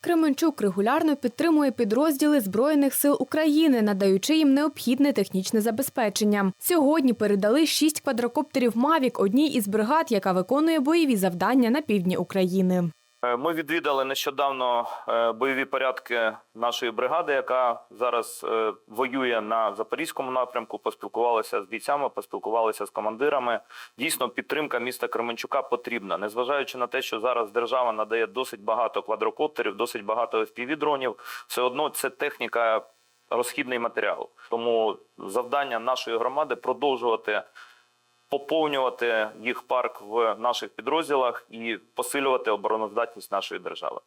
Кременчук регулярно підтримує підрозділи Збройних сил України, надаючи їм необхідне технічне забезпечення. Сьогодні передали шість квадрокоптерів Мавік одній із бригад, яка виконує бойові завдання на півдні України. Е, Ми відвідали нещодавно е, бойові порядки нашої бригади, яка зараз е, воює на запорізькому напрямку. Поспілкувалися з бійцями, поспілкувалися з командирами. Дійсно, підтримка міста Кременчука потрібна, незважаючи на те, що зараз держава надає досить багато квадрокоптерів, досить багато FPV-дронів, Все одно це техніка. Розхідний матеріал, тому завдання нашої громади продовжувати поповнювати їх парк в наших підрозділах і посилювати обороноздатність нашої держави.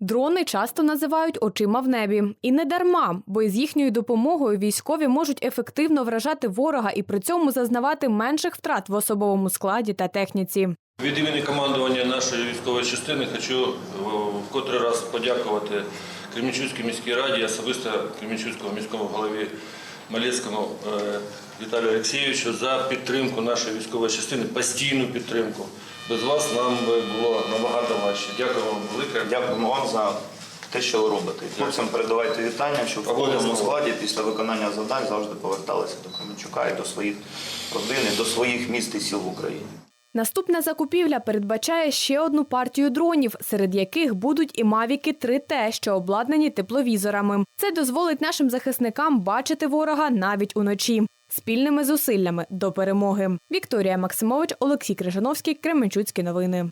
Дрони часто називають очима в небі. І не дарма, бо із їхньою допомогою військові можуть ефективно вражати ворога і при цьому зазнавати менших втрат в особовому складі та техніці. Від імені командування нашої військової частини хочу е, в котрий раз подякувати Кремінчуцькій міській раді, особисто Кремінчуцькому міському голові Малецькому е, Віталію Олексійовичу за підтримку нашої військової частини, постійну підтримку. Без вас нам би було набагато важче. Дякую вам велике. Дякуємо вам за те, що ви робите. Хлопцям передавайте вітання, щоб в повному складі після виконання завдань завжди поверталися до Кременчука і до своїх родин, і до своїх міст і сіл в Україні. Наступна закупівля передбачає ще одну партію дронів, серед яких будуть і мавіки 3Т, що обладнані тепловізорами. Це дозволить нашим захисникам бачити ворога навіть уночі. Спільними зусиллями до перемоги. Вікторія Максимович, Олексій Крижановський, Кременчуцькі новини.